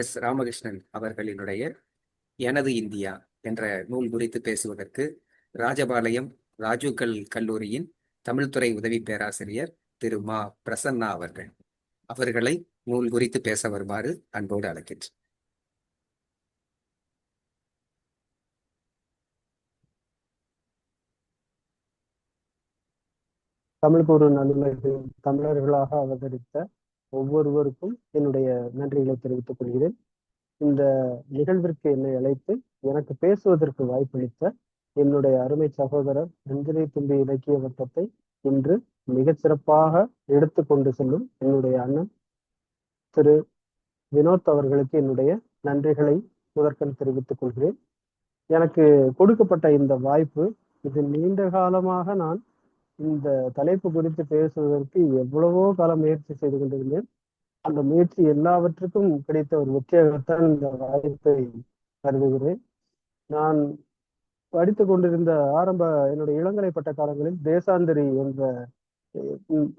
S Ramakrishnan அவர்களினுடைய எனது India என்ற நூல் குறித்து பேசுவதற்கு ராஜபாளையம் ராஜுகல் கல்லூரியின் தமிழ்துறை உதவி பேராசிரியர் திரு மா பிரசன்னா அவர்கள். அவர்களை நூல் குறித்து பேச வருமாறு அன்போடு அழைக்கின்றேன். தமிழ் கூறு நல்லுலகில் தமிழர்களாக அவதரித்த ஒவ்வொருவருக்கும் என்னுடைய நன்றிகளை தெரிவித்துக் கொள்கிறேன். இந்த நிகழ்விற்கு என்னை அழைத்து எனக்கு பேசுவதற்கு வாய்ப்பளித்த என்னுடைய அருமை சகோதரர் ரஞ்சனை தும்பி இலக்கிய வட்டத்தை இன்று மிகச் சிறப்பாக எடுத்து கொண்டு செல்லும் என்னுடைய அண்ணன் திரு வினோத் அவர்களுக்கு என்னுடைய நன்றிகளை முதற்கண் தெரிவித்துக் கொள்கிறேன். எனக்கு கொடுக்கப்பட்ட இந்த வாய்ப்பு இது நீண்ட காலமாக நான் இந்த தலைப்பு குறித்து பேசுவதற்கு எவ்வளவோ காலம் முயற்சி செய்து கொண்டிருந்தேன். அந்த முயற்சி எல்லாவற்றுக்கும் கிடைத்த ஒரு வெற்றியாகத்தான் இந்த வாய்ப்பை கருதுகிறேன். நான் படித்து கொண்டிருந்த ஆரம்ப என்னுடைய இளங்கலை பட்ட காலங்களில் தேசாந்திரி என்ற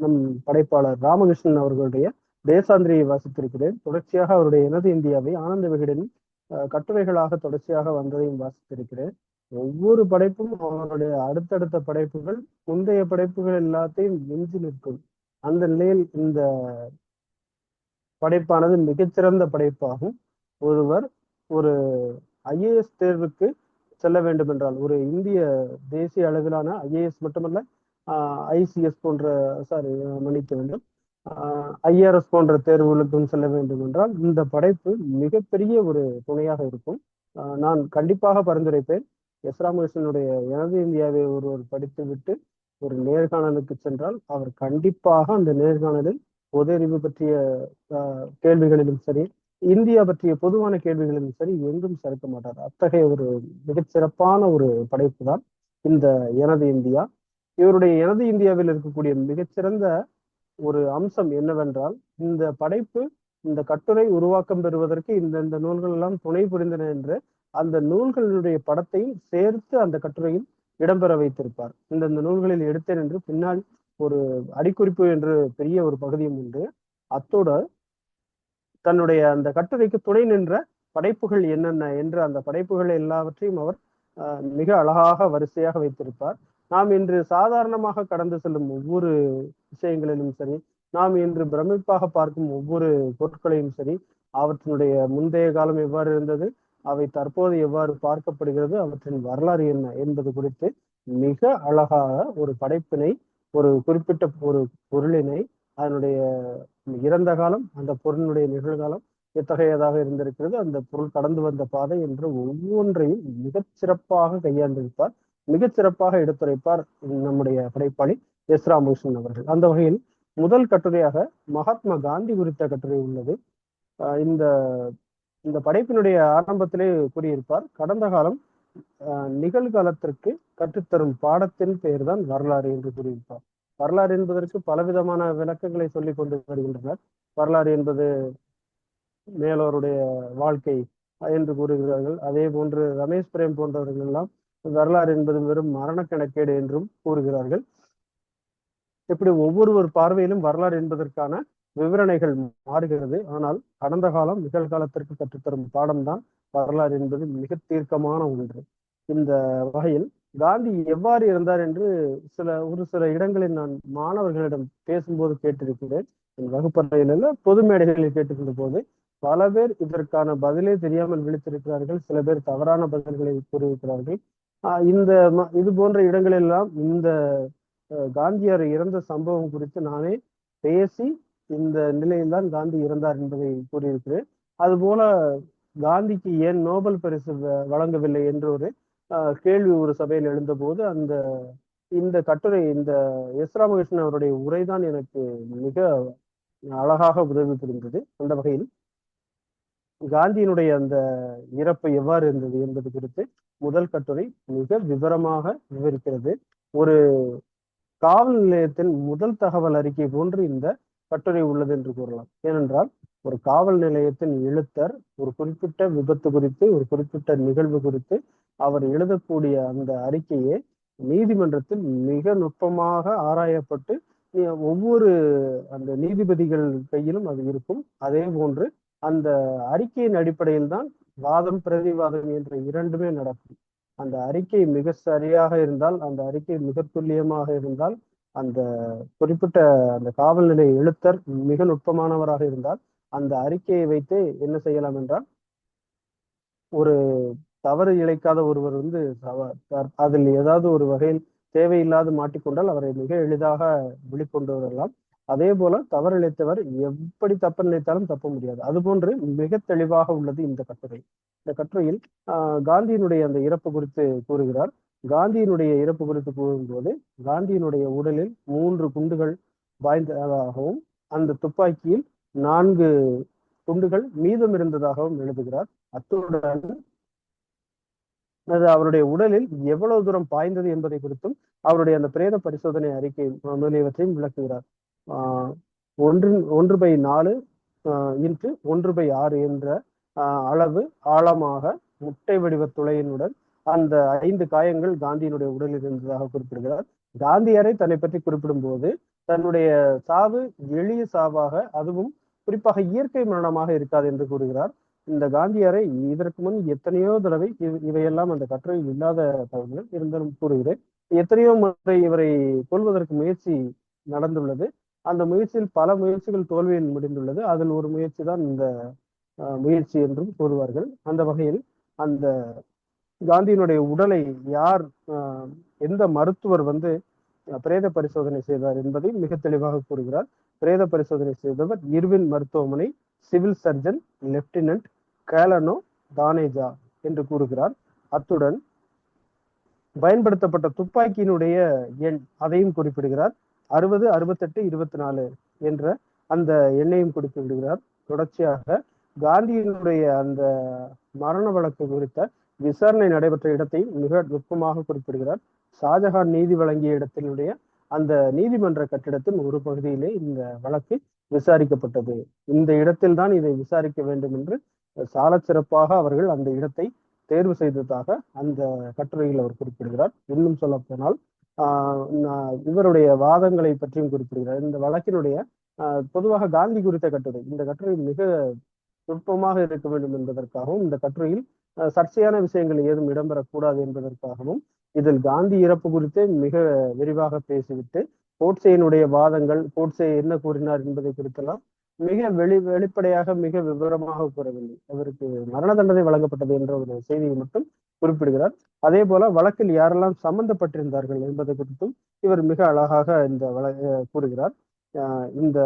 நம் படைப்பாளர் ராமகிருஷ்ணன் அவர்களுடைய தேசாந்திரியை வாசித்திருக்கிறேன். தொடர்ச்சியாக அவருடைய எனது இந்தியாவை ஆனந்த விகடனின் கட்டுரைகளாக தொடர்ச்சியாக வந்ததையும் வாசித்திருக்கிறேன். ஒவ்வொரு படைப்பும் அவனுடைய அடுத்தடுத்த படைப்புகள் முந்தைய படைப்புகள் எல்லாத்தையும் மிஞ்சி நிற்கும். அந்த நிலையில் இந்த படைப்பானது மிகச்சிறந்த படைப்பாகும். ஒருவர் ஒரு ஐஏஎஸ் தேர்வுக்கு செல்ல வேண்டும் என்றால் ஒரு இந்திய தேசிய அளவிலான ஐஏஎஸ் மட்டுமல்ல ஐசிஎஸ் போன்ற சாரி மன்னிக்க வேண்டும். ஐஆர்எஸ் போன்ற தேர்வுகளுக்கும் செல்ல வேண்டும் என்றால் இந்த படைப்பு மிகப்பெரிய ஒரு துணையாக இருக்கும். நான் கண்டிப்பாக பரிந்துரைப்பேன். எஸ். ராமகிருஷ்ணனுடைய எனது இந்தியாவை ஒருவர் படித்துவிட்டு ஒரு நேர்காணலுக்கு சென்றால் அவர் கண்டிப்பாக அந்த நேர்காணலில் பொது அறிவு பற்றிய கேள்விகளிலும் சரி இந்தியா பற்றிய பொதுவான கேள்விகளிலும் சரி எங்கும் சேர்க்க மாட்டார். அத்தகைய ஒரு மிகச்சிறப்பான ஒரு படைப்பு தான் இந்த எனது இந்தியா. இவருடைய எனது இந்தியாவில் இருக்கக்கூடிய மிகச்சிறந்த ஒரு அம்சம் என்னவென்றால் இந்த படைப்பு இந்த கட்டுரை உருவாக்கம் பெறுவதற்கு இந்த இந்த நூல்கள் எல்லாம் துணை புரிந்தன என்று அந்த நூல்களுடைய படத்தையும் சேர்த்து அந்த கட்டுரையில் இடம்பெற வைத்திருப்பார். இந்தந்த நூல்களில் எடுத்தேன் என்று பின்னால் ஒரு அடிக்குறிப்பு என்று பெரிய ஒரு பகுதியும் உண்டு. அத்தோட தன்னுடைய அந்த கட்டுரைக்கு துணை நின்ற படைப்புகள் என்னென்ன என்று அந்த படைப்புகள் எல்லாவற்றையும் அவர் மிக அழகாக வரிசையாக வைத்திருப்பார். நாம் இன்று சாதாரணமாக கடந்து செல்லும் ஒவ்வொரு விஷயங்களிலும் சரி நாம் இன்று பிரமிப்பாக பார்க்கும் ஒவ்வொரு பொருட்களையும் சரி அவற்றினுடைய முந்தைய காலம் எவ்வாறு இருந்தது அவை தற்போது எவ்வாறு பார்க்கப்படுகிறது அவற்றின் வரலாறு என்ன என்பது குறித்து மிக அழகாக ஒரு படைப்பினை ஒரு குறிப்பிட்ட ஒரு பொருளினை அதனுடைய இறந்த காலம் அந்த பொருளினுடைய நிகழ்காலம் எத்தகையதாக இருந்திருக்கிறது? அந்த பொருள் கடந்து வந்த பாதை என்று ஒவ்வொன்றையும் மிகச் சிறப்பாக கையாண்டிருப்பார் மிகச் சிறப்பாக எடுத்துரைப்பார் நம்முடைய படைப்பாளி எஸ் ராமகிருஷ்ணன் அவர்கள். அந்த வகையில் முதல் கட்டுரையாக மகாத்மா காந்தி குறித்த கட்டுரை உள்ளது. இந்த இந்த படைப்பினுடைய ஆரம்பத்திலே கூறியிருப்பார் கடந்த காலம் நிகழ்காலத்திற்கு கற்றுத்தரும் பாடத்தின் பெயர் தான் வரலாறு என்று கூறியிருப்பார். வரலாறு என்பதற்கு பலவிதமான விளக்கங்களை சொல்லிக் கொண்டு வருகின்றனர். வரலாறு என்பது மேலோருடைய வாழ்க்கை என்று கூறுகிறார்கள். அதே போன்று ரமேஷ் பிரேம் போன்றவர்கள் எல்லாம் வரலாறு என்பது வெறும் மரண கணக்கேடு என்றும் கூறுகிறார்கள். இப்படி ஒவ்வொருவர் பார்வையிலும் வரலாறு என்பதற்கான விவரணைகள் மாறுகிறது. ஆனால் கடந்த காலம் நிகழ்காலத்திற்கு கற்றுத்தரும் பாடம்தான் வரலாறு என்பது மிக தீர்க்கமான ஒன்று. இந்த வகையில் காந்தி எவ்வாறு இருந்தார் என்று சில ஒரு சில இடங்களில் நான் மாணவர்களிடம் பேசும்போது கேட்டிருக்கிறேன். என் வகுப்பறையில பொது மேடைகளில் கேட்டுக்கொண்ட போது பல பேர் இதற்கான பதிலே தெரியாமல் விழித்திருக்கிறார்கள். சில பேர் தவறான பதில்களை கூறியிருக்கிறார்கள். இந்த இது போன்ற இடங்களெல்லாம் இந்த காந்தியார் இறந்த சம்பவம் குறித்து நானே பேசி இந்த நிலையில்தான் காந்தி இறந்தார் என்பதை கூறியிருக்கிறேன். அதுபோல காந்திக்கு ஏன் நோபல் பரிசு வழங்கவில்லை என்று ஒரு கேள்வி ஒரு சபையில் எழுந்தபோது அந்த இந்த கட்டுரை இந்த எஸ் ராமகிருஷ்ணன் அவருடைய உரைதான் எனக்கு மிக அழகாக உதவி புரிந்தது. அந்த வகையில் காந்தியினுடைய அந்த இறப்பு எவ்வாறு இருந்தது என்பது குறித்து முதல் கட்டுரை மிக விவரமாக விவரிக்கிறது. ஒரு காவல் நிலையத்தின் முதல் தகவல் அறிக்கை போன்று இந்த கட்டுரை உள்ளது என்று கூறலாம். ஏனென்றால் ஒரு காவல் நிலையத்தின் எழுத்தர் ஒரு குறிப்பிட்ட விபத்து குறித்து ஒரு குறிப்பிட்ட நிகழ்வு குறித்து அவர் எழுதக்கூடிய அந்த அறிக்கையே நீதிமன்றத்தில் மிக நுட்பமாக ஆராயப்பட்டு ஒவ்வொரு அந்த நீதிபதிகள் கையிலும் அது இருக்கும். அதே போன்று அந்த அறிக்கையின் அடிப்படையில் தான் வாதம் பிரதிவாதம் என்ற இரண்டுமே நடக்கும். அந்த அறிக்கை மிக சரியாக இருந்தால் அந்த அறிக்கை மிக துல்லியமாக இருந்தால் அந்த குறிப்பிட்ட அந்த காவல் நிலைய எழுத்தர் மிக நுட்பமானவராக இருந்தால் அந்த அறிக்கையை வைத்து என்ன செய்யலாம் என்றால் ஒரு தவறு இழைக்காத ஒருவர் வந்து அதில் ஏதாவது ஒரு வகையில் தேவையில்லாது மாட்டிக்கொண்டால் அவரை மிக எளிதாக வெளிக்கொண்டு வரலாம். அதே போல தவறு இழைத்தவர் எப்படி தப்பு நினைத்தாலும் தப்ப முடியாது. அதுபோன்று மிக தெளிவாக உள்ளது இந்த கட்டுரை. இந்த கட்டுரையில் ஆஹ் காந்தியினுடைய அந்த இறப்பு குறித்து கூறுகிறார். காந்தியினுடைய இறப்பு குறித்து கூறும்போது காந்தியினுடைய உடலில் மூன்று குண்டுகள் வாய்ந்ததாகவும் அந்த துப்பாக்கியில் நான்கு குண்டுகள் மீதம் இருந்ததாகவும் எழுதுகிறார். அத்துடன் அது அவருடைய உடலில் எவ்வளவு தூரம் பாய்ந்தது என்பதை குறித்தும் அவருடைய அந்த பிரேத பரிசோதனை அறிக்கை முதலியவற்றையும் விளக்குகிறார். ஆஹ் ஒன்று ஒன்று பை நாலு இன்று ஒன்று பை ஆறு என்ற ஆஹ் அளவு ஆழமாக முட்டை வடிவ துளையினுடன் அந்த ஐந்து காயங்கள் காந்தியினுடைய உடலில் இருந்ததாக குறிப்பிடுகிறார். காந்தியாரை தன்னை பற்றி குறிப்பிடும்போது தன்னுடைய சாவு எளிய சாவாக அதுவும் குறிப்பாக இயற்கை மரணமாக இருக்காது என்று கூறுகிறார். இந்த காந்தியாரை இதற்கு முன் எத்தனையோ தடவை இவையெல்லாம் அந்த கட்டுரையில் இல்லாத தகவல்கள் இருந்தாலும் கூறுகிறேன். எத்தனையோ முறை இவரை கொல்வதற்கு முயற்சி நடந்துள்ளது. அந்த முயற்சியில் பல முயற்சிகள் தோல்வியில் முடிந்துள்ளது. அதில் ஒரு முயற்சி தான் இந்த அஹ், முயற்சி என்றும் கூறுவார்கள். அந்த வகையில் அந்த காந்தியினுடைய உடலை யார் எந்த மருத்துவர் வந்து பிரேத பரிசோதனை செய்தார் என்பதை மிக தெளிவாக கூறுகிறார். பிரேத பரிசோதனை செய்தவர் இர்வின் மருத்துவமனை civil surgeon lieutenant colonel Taneja என்று கூறுகிறார். அத்துடன் பயன்படுத்தப்பட்ட துப்பாக்கியினுடைய எண் அதையும் குறிப்பிடுகிறார். அறுபது அறுபத்தெட்டு இருபத்தி நாலு என்ற அந்த எண்ணையும் குறிப்பிடுகிறார். தொடர்ச்சியாக காந்தியினுடைய அந்த மரண வழக்கு குறித்த விசாரணை நடைபெற்ற இடத்தை மிக நுட்பமாக குறிப்பிடுகிறார். ஷாஜஹான் நீதி வழங்கிய இடத்தினுடைய அந்த நீதிமன்ற கட்டிடத்தின் ஒரு பகுதியிலே இந்த வழக்கு விசாரிக்கப்பட்டது. இந்த இடத்தில் தான் இதை விசாரிக்க வேண்டும் என்று சால சிறப்பாக அவர்கள் அந்த இடத்தை தேர்வு செய்ததாக அந்த கட்டுரையில் அவர் குறிப்பிடுகிறார். இன்னும் சொல்ல போனால் ஆஹ் இவருடைய வாதங்களை பற்றியும் குறிப்பிடுகிறார். இந்த வழக்கினுடைய பொதுவாக காந்தி குறித்த கட்டுரை. இந்த கட்டுரை மிக நுட்பமாக இருக்க வேண்டும் என்பதற்காகவும் இந்த கட்டுரையில் சர்ச்சையான விஷயங்கள் ஏதும் இடம்பெறக்கூடாது என்பதற்காகவும் இதில் காந்தி இறப்பு குறித்து மிக விரிவாக பேசிவிட்டு கோட்சேயினுடைய வாதங்கள் கோட்சே என்ன கூறினார் என்பதை குறித்தெல்லாம் மிக வெளி வெளிப்படையாக மிக விவரமாக கூறவில்லை. அவருக்கு மரண தண்டனை வழங்கப்பட்டது என்ற ஒரு செய்தியை மட்டும் குறிப்பிடுகிறார். அதே போல வழக்கில் யாரெல்லாம் சம்பந்தப்பட்டிருந்தார்கள் என்பதை குறித்தும் இவர் மிக அழகாக இந்த வழ கூறுகிறார். இந்த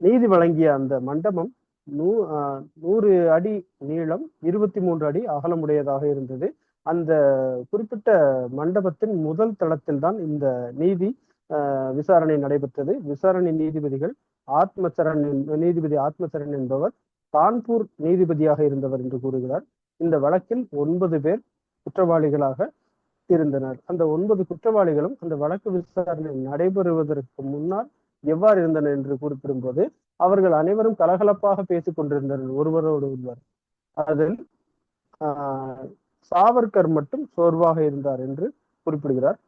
நீதி வழங்கிய அந்த மண்டபம் நூ அஹ் நூறு அடி நீளம் இருபத்தி மூன்று அடி அகலமுடையதாக இருந்தது. அந்த குறிப்பிட்ட மண்டபத்தின் முதல் தளத்தில் தான் இந்த நீதி விசாரணை நடைபெற்றது. விசாரணை நீதிபதிகள் ஆத்மசரண் நீதிபதி ஆத்மசரண் என்பவர் கான்பூர் நீதிபதியாக இருந்தவர் என்று கூறுகிறார். இந்த வழக்கில் ஒன்பது பேர் குற்றவாளிகளாக இருந்தனர். அந்த ஒன்பது குற்றவாளிகளும் அந்த வழக்கு விசாரணை நடைபெறுவதற்கு முன்னால் எவ்வாறு இருந்தனர் என்று குறிப்பிடும்போது அவர்கள் அனைவரும் கலகலப்பாக பேசிக் கொண்டிருந்தனர் ஒருவரோடு ஒருவர். அதில் ஆஹ், சாவர்கர் மட்டும் சோர்வாக இருந்தார் என்று குறிப்பிடுகிறார்.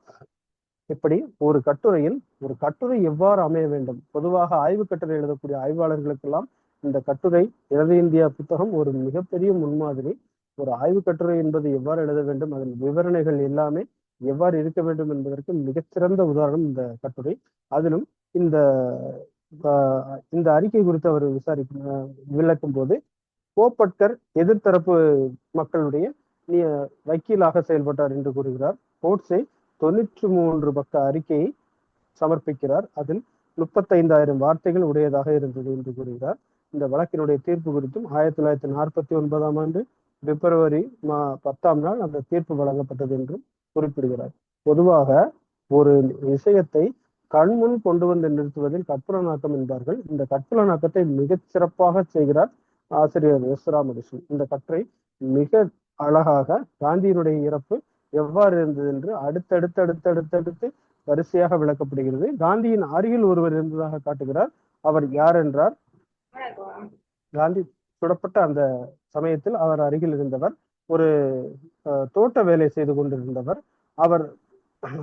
இப்படி ஒரு கட்டுரையில் ஒரு கட்டுரை எவ்வாறு அமைய வேண்டும்? பொதுவாக ஆய்வு கட்டுரை எழுதக்கூடிய ஆய்வாளர்களுக்கெல்லாம் இந்த கட்டுரை இடது இந்தியா புத்தகம் ஒரு மிகப்பெரிய முன்மாதிரி. ஒரு ஆய்வு கட்டுரை என்பது எவ்வாறு எழுத வேண்டும்? அதன் விவரணைகள் எல்லாமே எவ்வாறு இருக்க வேண்டும் என்பதற்கு மிகச்சிறந்த உதாரணம் இந்த கட்டுரை. அதிலும் இந்த ஆஹ், இந்த அறிக்கை குறித்து அவர் விசாரிக்கும் விளக்கும் போது கோப்பட்கர் எதிர்த்தரப்பு மக்களுடைய வக்கீலாக செயல்பட்டார் என்று கூறுகிறார். போட்ஸே தொண்ணூற்று மூன்று பக்க அறிக்கையை சமர்ப்பிக்கிறார். அதில் முப்பத்தைந்தாயிரம் வார்த்தைகள் உடையதாக இருந்தது என்று கூறுகிறார். இந்த வழக்கினுடைய தீர்ப்பு குறித்தும் ஆயிரத்தி தொள்ளாயிரத்தி நாற்பத்தி ஒன்பதாம் ஆண்டு பிப்ரவரி மா பத்தாம் நாள் அந்த தீர்ப்பு வழங்கப்பட்டது என்றும் குறிப்பிடுகிறார். பொதுவாக ஒரு விஷயத்தை கண்முன் கொண்டு வந்து நிறுத்துவதில் கற்புலனாக்கம் என்பார்கள். இந்த கற்புலனாக்கத்தை மிகச் சிறப்பாக செய்கிறார் ஆசிரியர் எஸ் ராமகிருஷ்ணன். இந்த கற்றை மிக அழகாக காந்தியினுடைய இறப்பு எவ்வாறு இருந்தது என்று அடுத்தடுத்து அடுத்தடுத்தடுத்து வரிசையாக விளக்கப்படுகிறது. காந்தியின் அருகில் ஒருவர் இருந்ததாக காட்டுகிறார். அவர் யார் என்றார்? காந்தி சுடப்பட்ட அந்த சமயத்தில் அவர் அருகில் இருந்தவர். ஒரு அஹ், தோட்ட வேலை செய்து கொண்டிருந்தவர். அவர்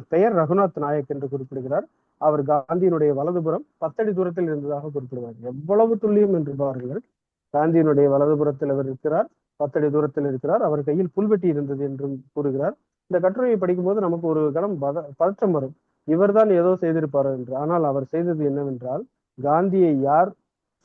பெயர் ரகுநாத் நாயக் என்று குறிப்பிடுகிறார். அவர் காந்தியினுடைய வலதுபுறம் பத்தடி தூரத்தில் இருந்ததாக குறிப்பிடுவார். எவ்வளவு துல்லியம் என்று பாருங்கள். காந்தியினுடைய வலதுபுறத்தில் அவர் இருக்கிறார். பத்தடி தூரத்தில் இருக்கிறார். அவர் கையில் புல்வெட்டி இருந்தது என்றும் கூறுகிறார். இந்த கட்டுரையை படிக்கும்போது நமக்கு ஒரு கணம் பத பதற்றம் வரும். இவர்தான் ஏதோ செய்திருப்பார் என்று. ஆனால் அவர் செய்தது என்னவென்றால் காந்தியை யார்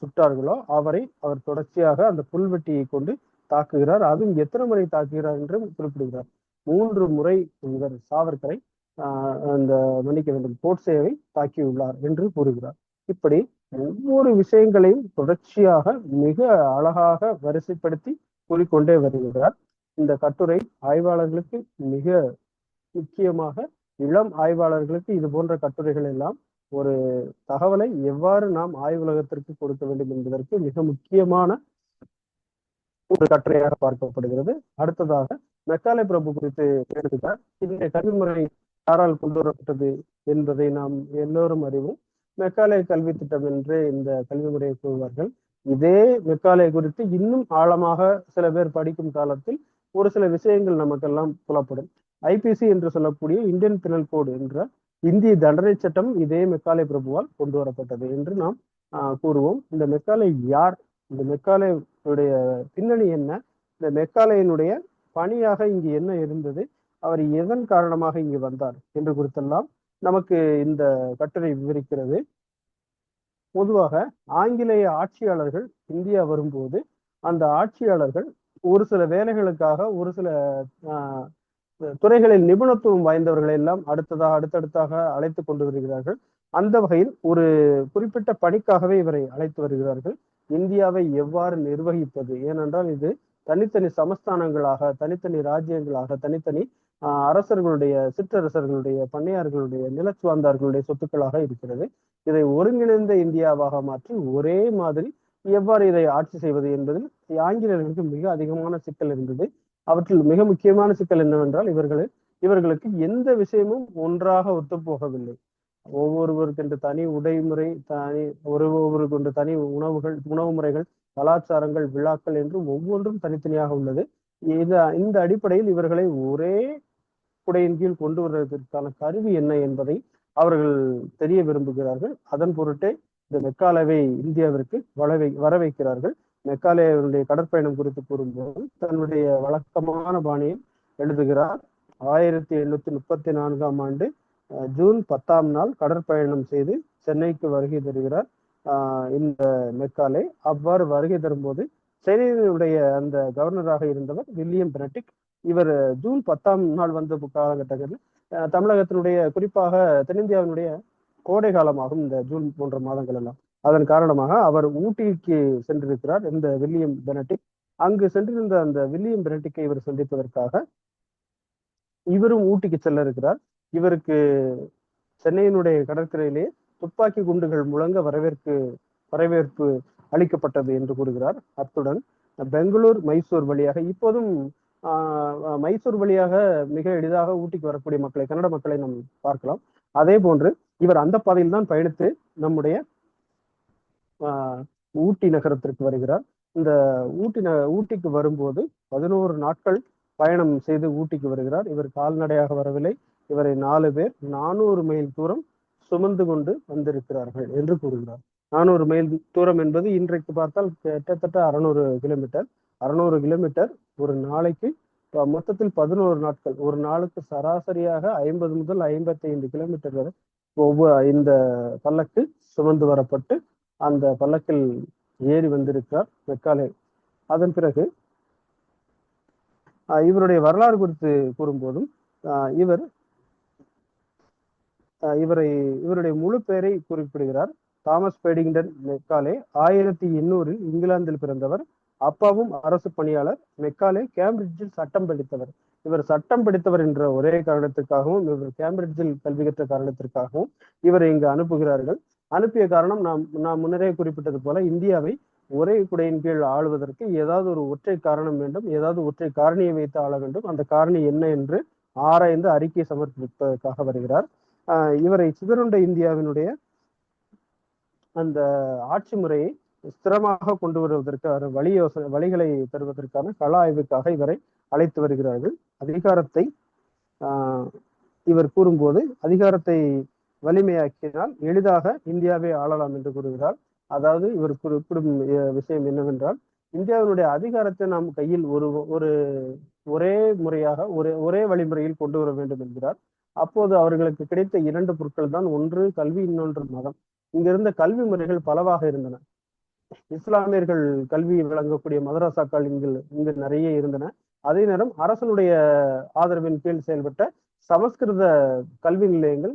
சுட்டார்களோ அவரை அவர் தொடர்ச்சியாக அந்த புல்வெட்டியை கொண்டு தாக்குகிறார். அதுவும் எத்தனை முறை தாக்குகிறார் என்றும் குறிப்பிடுகிறார். மூன்று முறை இவர் சாவர்கரை ஆஹ் அந்த மன்னிக்க வேண்டும் கோட்சேவை தாக்கியுள்ளார் என்று கூறுகிறார். இப்படி ஒவ்வொரு விஷயங்களையும் தொடர்ச்சியாக மிக அழகாக வரிசைப்படுத்தி கூறிக்கொண்டே வருகிறார். இந்த கட்டுரை ஆய்வாளர்களுக்கு மிக முக்கியமாக இளம் ஆய்வாளர்களுக்கு இது போன்ற கட்டுரைகள் எல்லாம் ஒரு தகவலை எவ்வாறு நாம் ஆய்வுலகத்திற்கு கொடுக்க வேண்டும் என்பதற்கு மிக முக்கியமான ஒரு கட்டுரையாக பார்க்கப்படுகிறது. அடுத்ததாக மெக்காலே பிரபு குறித்து எடுத்துக்கார் இந்த கல்விமுறை யாரால் கொண்டு வரப்பட்டது என்பதை நாம் எல்லோரும் அறிவோம். மெக்காலே கல்வி திட்டம் என்று இந்த கல்வி முறையை கூறுவார்கள். இதே மெக்காலை குறித்து இன்னும் ஆழமாக சில பேர் படிக்கும் காலத்தில் ஒரு சில விஷயங்கள் நமக்கெல்லாம் புலப்படும். ஐபிசி என்று சொல்லக்கூடிய இந்தியன் பினல் கோடு என்ற இந்திய தண்டனை சட்டம் இதே மெக்காலை பிரபுவால் கொண்டு வரப்பட்டது என்று நாம் கூறுவோம். இந்த மெக்காலை யார் இந்த மெக்காலையுடைய பின்னணி என்ன இந்த மெக்காலையினுடைய பணியாக இங்கு என்ன இருந்தது அவர் எதன் காரணமாக இங்கு வந்தார் என்று குறித்தெல்லாம் நமக்கு இந்த கட்டுரை விவரிக்கிறது. பொதுவாக ஆங்கிலேய ஆட்சியாளர்கள் இந்தியா வரும்போது அந்த ஆட்சியாளர்கள் ஒரு சில வேலைகளுக்காக ஒரு சில துறைகளில் நிபுணத்துவம் வாய்ந்தவர்களை எல்லாம் அடுத்ததாக அடுத்தடுத்தாக அழைத்து கொண்டு வருகிறார்கள். அந்த வகையில் ஒரு குறிப்பிட்ட பணிக்காகவே இவரை அழைத்து வருகிறார்கள். இந்தியாவை எவ்வாறு நிர்வகிப்பது? ஏனென்றால் இது தனித்தனி சமஸ்தானங்களாக தனித்தனி ராஜ்யங்களாக தனித்தனி அரசர்களுடைய சிற்றரசர்களுடைய பண்ணையார்களுடைய நிலச்சுவார்ந்தார்களுடைய சொத்துக்களாக இருக்கிறது. இதை ஒருங்கிணைந்த இந்தியாவாக மாற்றி ஒரே மாதிரி எவ்வாறு இதை ஆட்சி செய்வது என்பதில் ஆங்கிலேயர்களுக்கு மிக அதிகமான சிக்கல் இருந்தது. அவற்றில் மிக முக்கியமான சிக்கல் என்னவென்றால் இவர்கள் இவர்களுக்கு எந்த விஷயமும் ஒன்றாக ஒத்துப்போகவில்லை. ஒவ்வொருவருக்கென்று தனி உடைமுறை தனி ஒரு ஒவ்வொருக்கென்று தனி உணவுகள் உணவு முறைகள் கலாச்சாரங்கள் விழாக்கள் என்று ஒவ்வொன்றும் தனித்தனியாக உள்ளது. இந்த இந்த அடிப்படையில் இவர்களை ஒரே குடையின் கீழ் கொண்டு வருவதற்கான கருவி என்ன என்பதை அவர்கள் தெரிய விரும்புகிறார்கள். அதன் பொருட்டே இந்த மெக்காலவை இந்தியாவிற்கு வளவை வர வைக்கிறார்கள் மெக்காலேயனுடைய கடற்பயணம் குறித்து கூறும்போது தன்னுடைய வழக்கமான பாணியில் எழுதுகிறார் ஆயிரத்தி எண்ணூத்தி முப்பத்தி நான்காம் ஆண்டு ஜூன் பத்தாம் நாள் கடற்பயணம் செய்து சென்னைக்கு வருகை தருகிறார் இந்த மெக்காலே. அவ்வாறு வருகை தரும்போது சென்னையினுடைய அந்த கவர்னராக இருந்தவர் வில்லியம் பெனட்டிக் இவர் ஜூன் பத்தாம் நாள் வந்த காலகட்டத்தில் தமிழகத்தினுடைய குறிப்பாக தென்னிந்தியாவினுடைய கோடை காலமாகும் இந்த ஜூன் போன்ற மாதங்கள் எல்லாம் அதன் காரணமாக அவர் ஊட்டிக்கு சென்றிருக்கிறார் இந்த வில்லியம் பெனட்டிக். அங்கு சென்றிருந்த அந்த வில்லியம் பெனட்டிக்கை இவர் சந்திப்பதற்காக இவரும் ஊட்டிக்கு செல்ல இருக்கிறார் இவருக்கு சென்னையினுடைய கடற்கரையிலே துப்பாக்கி குண்டுகள் முழங்க வரவேற்கு வரவேற்பு அளிக்கப்பட்டது என்று கூறுகிறார். அத்துடன் பெங்களூர் மைசூர் வழியாக இப்போதும் மைசூர் வழியாக மிக எளிதாக ஊட்டிக்கு வரக்கூடிய மக்களை கன்னட மக்களை நாம் பார்க்கலாம். அதே போன்று இவர் அந்த பாதையில் தான் பயணித்து நம்முடைய ஊட்டி நகரத்திற்கு வருகிறார். இந்த ஊட்டி ந ஊட்டிக்கு வரும்போது பதினோரு நாட்கள் பயணம் செய்து ஊட்டிக்கு வருகிறார். இவர் கால்நடையாக வரவில்லை. இவரை நாலு பேர் நானூறு மைல் தூரம் சுமந்து கொண்டு வந்திருக்கிறார்கள் என்று கூறுகிறார். நானூறு மைல் தூரம் என்பது இன்றைக்கு பார்த்தால் கிட்டத்தட்ட அறுநூறு கிலோமீட்டர். அறநூறு கிலோமீட்டர் ஒரு நாளைக்கு மொத்தத்தில் பதினோரு நாட்கள். ஒரு நாளுக்கு சராசரியாக ஐம்பது முதல் ஐம்பத்தி ஐந்து கிலோமீட்டர் வரை ஒவ்வொரு இந்த பல்லக்கு சுமந்து வரப்பட்டு அந்த பல்லக்கில் ஏறி வந்திருக்கிறார் மெக்காலே. அதன் பிறகு இவருடைய வரலாறு குறித்து கூறும்போதும் இவர் இவரை இவருடைய முழு பெயரை குறிப்பிடுகிறார். தாமஸ் பேடிங்டன் மெக்காலே ஆயிரத்தி எண்ணூறில் இங்கிலாந்தில் பிறந்தவர். அப்பாவும் அரசு பணியாளர் மெக்காலே கேம்பிரிட்ஜில் சட்டம் படித்தவர். இவர் சட்டம் படித்தவர் என்ற ஒரே காரணத்திற்காகவும் இவர் கேம்பிரிட்ஜில் கல்வி கற்ற காரணத்திற்காகவும் இவரை இங்கு அனுப்புகிறார்கள். அனுப்பிய காரணம் நாம் நாம் முன்னரே குறிப்பிட்டது போல இந்தியாவை ஒரே குடையின் கீழ் ஆளுவதற்கு ஏதாவது ஒரு ஒற்றை காரணம் வேண்டும் ஏதாவது ஒற்றை காரணியை வைத்து ஆள வேண்டும். அந்த காரணி என்ன என்று ஆராய்ந்து அறிக்கை சமர்ப்பிப்பதற்காக வருகிறார். இவரை சிதறுண்ட இந்தியாவினுடைய அந்த ஆட்சி முறையை ஸ்திரமாக கொண்டு வருவதற்கு வழி யோசனை வழிகளை தருவதற்கான கள ஆய்வுக்காக இவரை அழைத்து வருகிறார்கள். அதிகாரத்தை இவர் கூறும்போது அதிகாரத்தை வலிமையாக்கினால் எளிதாக இந்தியாவை ஆளலாம் என்று கூறுகிறார். அதாவது இவர் குறிப்பிடும் விஷயம் என்னவென்றால் இந்தியாவினுடைய அதிகாரத்தை நாம் கையில் ஒரு ஒரு ஒரே முறையாக ஒரே ஒரே வழிமுறையில் கொண்டு வர வேண்டும் என்கிறார். அப்போது அவர்களுக்கு கிடைத்த இரண்டு பொருட்கள் தான் ஒன்று கல்வி இன்னொன்று மதம். இங்கிருந்த கல்வி முறைகள் பலவாக இருந்தன. இஸ்லாமியர்கள் கல்வி வழங்கக்கூடிய மதரசாக்கள் இங்கு இங்கு நிறைய இருந்தன. அதே நேரம் அரசனுடைய ஆதரவின் கீழ் செயல்பட்ட சமஸ்கிருத கல்வி நிலையங்கள்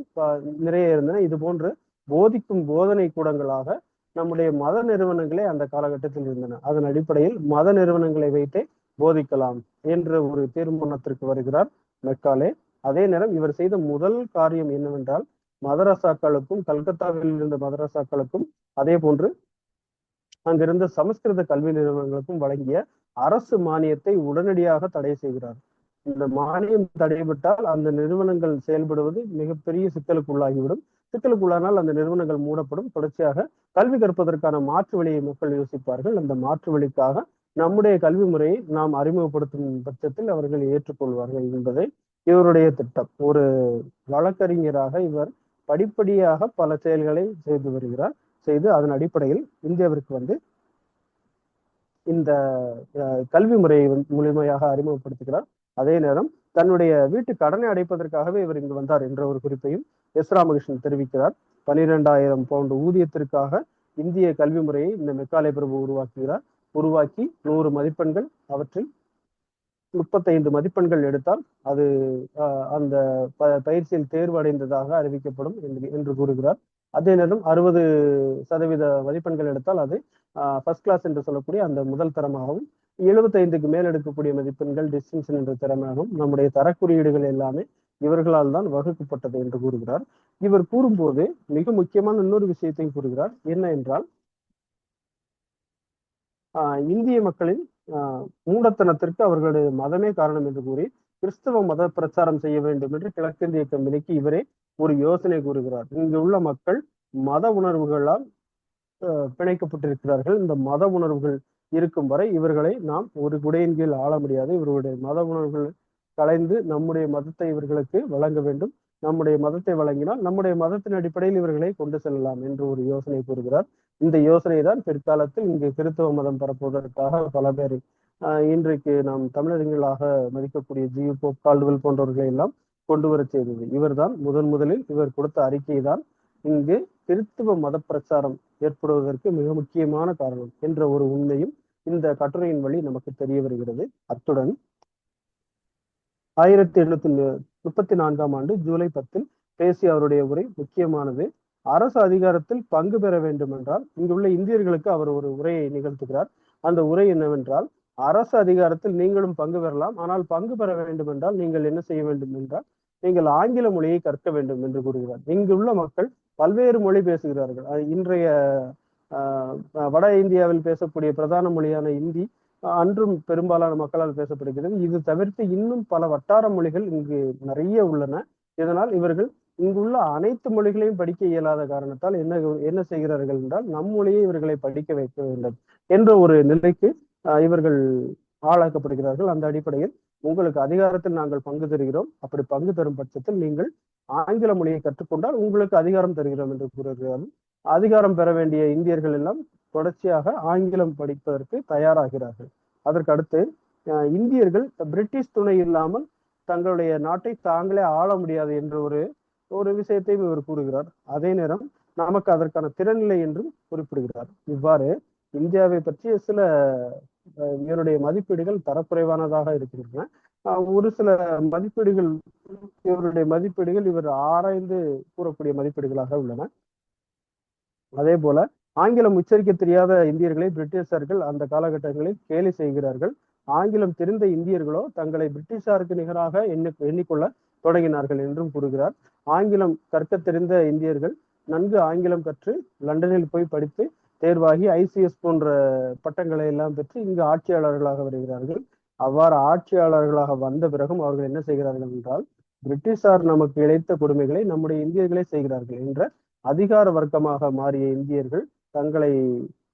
நிறைய இருந்தன. இது போன்று போதிக்கும் போதனை கூடங்களாக நம்முடைய மத நிறுவனங்களே அந்த காலகட்டத்தில் இருந்தன. அதன் அடிப்படையில் மத நிறுவனங்களை வைத்தே போதிக்கலாம் என்ற ஒரு தீர்மானத்திற்கு வருகிறார் மெக்காலே. அதே நேரம் இவர் செய்த முதல் காரியம் என்னவென்றால் மதரசாக்களுக்கும் கல்கத்தாவில் இருந்த மதரசாக்களுக்கும் அதே போன்று அங்கிருந்த சமஸ்கிருத கல்வி நிறுவனங்களுக்கும் வழங்கிய அரசு மானியத்தை உடனடியாக தடை செய்கிறார். இந்த மானியம் தடைபட்டால் அந்த நிறுவனங்கள் செயல்படுவது மிகப்பெரிய சிக்கலுக்குள்ளாகிவிடும். சிக்கலுக்குள்ளானால் அந்த நிறுவனங்கள் மூடப்படும். தொடர்ச்சியாக கல்வி கற்பதற்கான மாற்று வழியை மக்கள் யோசிப்பார்கள். அந்த மாற்று வழிக்காக நம்முடைய கல்வி முறையை நாம் அறிமுகப்படுத்தும் பட்சத்தில் அவர்கள் ஏற்றுக்கொள்வார்கள் என்பதை இவருடைய திட்டம். ஒரு வழக்கறிஞராக இவர் படிப்படியாக பல செயல்களை செய்து வருகிறார். செய்து அதன் அடிப்படையில் இந்தியாவிற்கு வந்து இந்த கல்வி முறையை முழுமையாக அறிமுகப்படுத்துகிறார். அதே நேரம் தன்னுடைய வீட்டு கடனை அடைப்பதற்காகவே இவர் இங்கு வந்தார் என்ற ஒரு குறிப்பையும் எஸ் ராமகிருஷ்ணன் தெரிவிக்கிறார். பனிரெண்டாயிரம் பவுண்டு ஊதியத்திற்காக இந்திய கல்வி முறையை இந்த மெக்காலே பிரபு உருவாக்குகிறார். உருவாக்கி நூறு மதிப்பெண்கள் அவற்றில் முப்பத்தைந்து மதிப்பெண்கள் எடுத்தால் அது அஹ், அந்த ப- பயிற்சியில் தேர்வு அடைந்ததாக அறிவிக்கப்படும் என்று என்று கூறுகிறார். அதே நேரம் அறுபது சதவீத மதிப்பெண்கள் எடுத்தால் அது ஃபர்ஸ்ட் கிளாஸ் என்று சொல்லக்கூடிய அந்த முதல் தரமாகவும் எழுபத்தைந்துக்கு மேல் எடுக்கக்கூடிய மதிப்பெண்கள் டிஸ்டிங்ஷன் என்ற திறமையாகவும் நம்முடைய தரக்குறியீடுகள் எல்லாமே இவர்களால் தான் வகுக்கப்பட்டது என்று கூறுகிறார். இவர் கூறும்போது மிக முக்கியமான இன்னொரு விஷயத்தையும் கூறுகிறார். என்ன என்றால் ஆஹ் இந்திய மக்களின் ஆஹ் மூடத்தனத்திற்கு அவர்களுடைய மதமே காரணம் என்று கூறி கிறிஸ்தவ மத பிரச்சாரம் செய்ய வேண்டும் என்று கிழக்கிந்திய கம்பெனிக்கு இவரே ஒரு யோசனை கூறுகிறார். இங்கு உள்ள மக்கள் மத உணர்வுகளால் பிணைக்கப்பட்டிருக்கிறார்கள். இந்த மத உணர்வுகள் இருக்கும் வரை இவர்களை நாம் ஒரு குடையின் கீழ் ஆள முடியாது. இவர்களுடைய மத உணர்வுகள் கலைந்து நம்முடைய மதத்தை இவர்களுக்கு வழங்க வேண்டும். நம்முடைய மதத்தை வழங்கினால் நம்முடைய மதத்தின் அடிப்படையில் இவர்களை கொண்டு செல்லலாம் என்று ஒரு யோசனை கூறுகிறார். இந்த யோசனை தான் பிற்காலத்தில் இங்கு கிறிஸ்தவ மதம் பரப்புவதற்காக பல பேர் இன்றைக்கு நாம் தமிழறிஞர்களாக மதிக்கக்கூடிய ஜியு போப் கால்டுவல் போன்றவர்களை எல்லாம் கொண்டு வர செய்தது. இவர்தான் முதன் முதலில் இவர் கொடுத்த அறிக்கை தான் இங்கு கிறிஸ்துவ மத பிரச்சாரம் ஏற்படுவதற்கு மிக முக்கியமான காரணம் என்ற ஒரு உண்மையும் இந்த கட்டுரையின் வழி நமக்கு தெரிய வருகிறது. அத்துடன் ஆயிரத்தி எண்ணூத்தி முப்பத்தி நான்காம் ஆண்டு ஜூலை பத்தில் பேசிய அவருடைய உரை முக்கியமானது. அரசு அதிகாரத்தில் பங்கு பெற வேண்டும் என்றால் இங்குள்ள இந்தியர்களுக்கு அவர் ஒரு உரையை நிகழ்த்துகிறார். அந்த உரை என்னவென்றால் அரசு அதிகாரத்தில் நீங்களும் பங்கு பெறலாம். ஆனால் பங்கு பெற வேண்டும் என்றால் நீங்கள் என்ன செய்ய வேண்டும் என்றால் நீங்கள் ஆங்கில மொழியை கற்க வேண்டும் என்று கூறுகிறார். இங்குள்ள மக்கள் பல்வேறு மொழி பேசுகிறார்கள். இன்றைய ஆஹ், வட இந்தியாவில் பேசக்கூடிய பிரதான மொழியான இந்தி அன்றும் பெரும்பாலான மக்களால் பேசப்படுகிறது. இது தவிர்த்து இன்னும் பல வட்டார மொழிகள் இங்கு நிறைய உள்ளன. இதனால் இவர்கள் இங்குள்ள அனைத்து மொழிகளையும் படிக்க இயலாத காரணத்தால் என்ன என்ன செய்கிறார்கள் என்றால் நம் மொழியை இவர்களை படிக்க வைக்க வேண்டும் என்ற ஒரு நிலைக்கு இவர்கள் ஆளாக்கப்படுகிறார்கள். அந்த அடிப்படையில் உங்களுக்கு அதிகாரத்தில் நாங்கள் பங்கு தருகிறோம். அப்படி பங்கு தரும் பட்சத்தில் நீங்கள் ஆங்கில மொழியை கற்றுக்கொண்டால் உங்களுக்கு அதிகாரம் தருகிறோம் என்று கூறுகிறார்கள். அதிகாரம் பெற வேண்டிய இந்தியர்கள் எல்லாம் தொடர்ச்சியாக ஆங்கிலம் படிப்பதற்கு தயாராகிறார்கள். அதற்கு அடுத்து இந்தியர்கள் பிரிட்டிஷ் துணை இல்லாமல் தங்களுடைய நாட்டை தாங்களே ஆள முடியாது என்ற ஒரு ஒரு விஷயத்தையும் இவர் கூறுகிறார். அதே நேரம் நமக்கு அதற்கான திறனில்லை என்றும் குறிப்பிடுகிறார். இவ்வாறு இந்தியாவை பற்றிய சில இவருடைய மதிப்பீடுகள் தரக்குறைவானதாக இருக்கின்றன. ஒரு சில மதிப்பீடுகள் இவருடைய மதிப்பீடுகள் இவர் ஆராய்ந்து கூறக்கூடிய மதிப்பீடுகளாக உள்ளன. அதே போல ஆங்கிலம் உச்சரிக்க தெரியாத இந்தியர்களை பிரிட்டிஷார்கள் அந்த காலகட்டங்களில் கேலி செய்கிறார்கள். ஆங்கிலம் தெரிந்த இந்தியர்களோ தங்களை பிரிட்டிஷாருக்கு நிகராக எண்ணி எண்ணிக்கொள்ள தொடங்கினார்கள் என்றும் கூறுகிறார். ஆங்கிலம் கற்க தெரிந்த இந்தியர்கள் நன்கு ஆங்கிலம் கற்று லண்டனில் போய் படித்து தேர்வாகி ஐசிஎஸ் போன்ற பட்டங்களை எல்லாம் பெற்று இங்கு ஆட்சியாளர்களாக வருகிறார்கள். அவ்வாறு ஆட்சியாளர்களாக வந்த பிறகும் அவர்கள் என்ன செய்கிறார்கள் என்றால் பிரிட்டிஷார் நமக்கு இழைத்த கொடுமைகளை நம்முடைய இந்தியர்களே செய்கிறார்கள் என்ற அதிகார வர்க்கமாக மாறிய இந்தியர்கள் தங்களை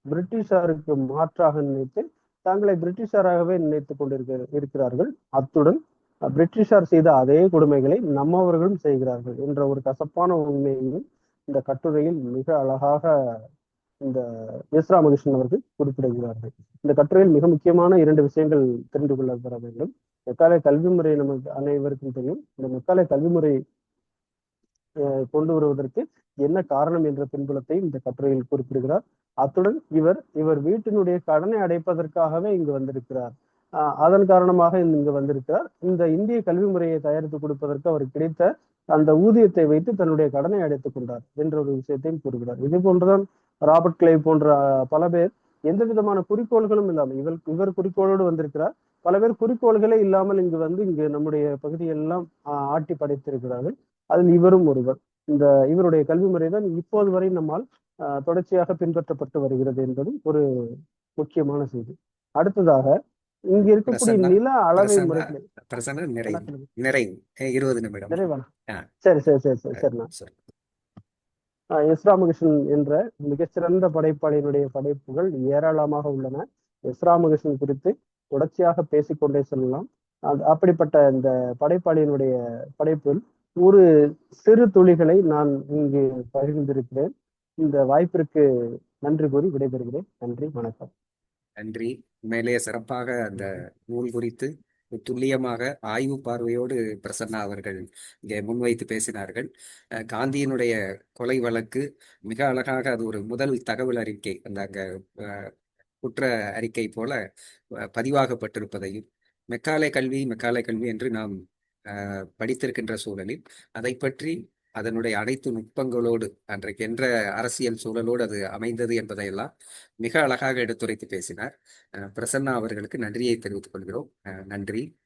பிரிட்டிஷாருக்கு மாற்றாக நினைத்து தங்களை பிரிட்டிஷாராகவே நினைத்துக் கொண்டிருக்க இருக்கிறார்கள். அத்துடன் பிரிட்டிஷார் செய்த அதே கொடுமைகளை நம்மவர்களும் செய்கிறார்கள் என்ற ஒரு கசப்பான உண்மையையும் இந்த கட்டுரையில் மிக அழகாக இந்த எஸ் ராமகிருஷ்ணன் அவர்கள் குறிப்பிடுகிறார்கள். இந்த கட்டுரையில் மிக முக்கியமான இரண்டு விஷயங்கள் தெரிந்து கொள்ள வேண்டும். மெக்காலய கல்வி முறை நமக்கு அனைவருக்கும் தெரியும். இந்த மெக்காலய கல்வி முறை கொண்டு வருவதற்கு என்ன காரணம் என்ற பின்புலத்தை இந்த கட்டுரையில் குறிப்பிடுகிறார். அத்துடன் இவர் இவர் வீட்டினுடைய கடனை அடைப்பதற்காகவே இங்கு வந்திருக்கிறார். அதன் காரணமாக இங்கு வந்திருக்கிறார். இந்த இந்திய கல்வி முறையை தயாரித்து கொடுப்பதற்கு அவர் கிடைத்த அந்த ஊதியத்தை வைத்து தன்னுடைய கடனை அடைத்துக் கொண்டார் என்ற ஒரு விஷயத்தையும் கூறுகிறார். இது போன்றுதான் ராபர்ட் கிளை போன்ற பல பேர் எந்த விதமான குறிக்கோள்களும் இல்லாமல் இவர் இவர் குறிக்கோளோடு வந்திருக்கிறார். பல பேர் குறிக்கோள்களே இல்லாமல் இங்கு வந்து இங்கு நம்முடைய பகுதியெல்லாம் ஆட்டி படைத்திருக்கிறார்கள். அதில் இவரும் ஒருவர். இந்த இவருடைய கல்வி முறை தான் இப்போது வரை நம்மால் தொடர்ச்சியாக பின்பற்றப்பட்டு வருகிறது என்பதும் ஒரு முக்கியமான செய்தி. அடுத்ததாக இங்கு இருக்கக்கூடிய நில அளவை முறைகளை. நிறைவு இருபது நிமிடம். சரி சரி சரி சரி சரிண்ணா. எஸ் ராமகிருஷ்ணன் என்ற மிகச்சிறந்த படைப்பாளியினுடைய படைப்புகள் ஏராளமாக உள்ளன. எஸ் ராமகிருஷ்ணன் குறித்து தொடர்ச்சியாக பேசிக்கொண்டே சொல்லலாம். அப்படிப்பட்ட இந்த படைப்பாளியினுடைய படைப்பில் ஒரு சிறு துளிகளை நான் இங்கு பகிர்ந்திருக்கிறேன். இந்த வாய்ப்பிற்கு நன்றி கூறி விடைபெறுகிறேன். நன்றி வணக்கம். நன்றி. மேலே சிறப்பாக அந்த நூல் குறித்து துல்லியமாக ஆய்வு பார்வையோடு பிரசன்னா அவர்கள் இங்கே முன்வைத்து பேசினார்கள். காந்தியினுடைய கொலை வழக்கு மிக அழகாக அது ஒரு முதல் தகவல் அறிக்கை அந்த அங்க குற்ற அறிக்கை போல பதிவாகப்பட்டிருப்பதையும் மெக்காலை கல்வி மெக்காலை கல்வி என்று நாம் படித்திருக்கின்ற சூழலில் அதை பற்றி அதனுடைய அனைத்து நுட்பங்களோடு அன்றைக்கு என்ற அரசியல் சூழலோடு அது அமைந்தது என்பதையெல்லாம் மிக அழகாக எடுத்துரைத்து பேசினார். அஹ் பிரசன்னா அவர்களுக்கு நன்றியை தெரிவித்துக் கொள்கிறோம். அஹ் நன்றி.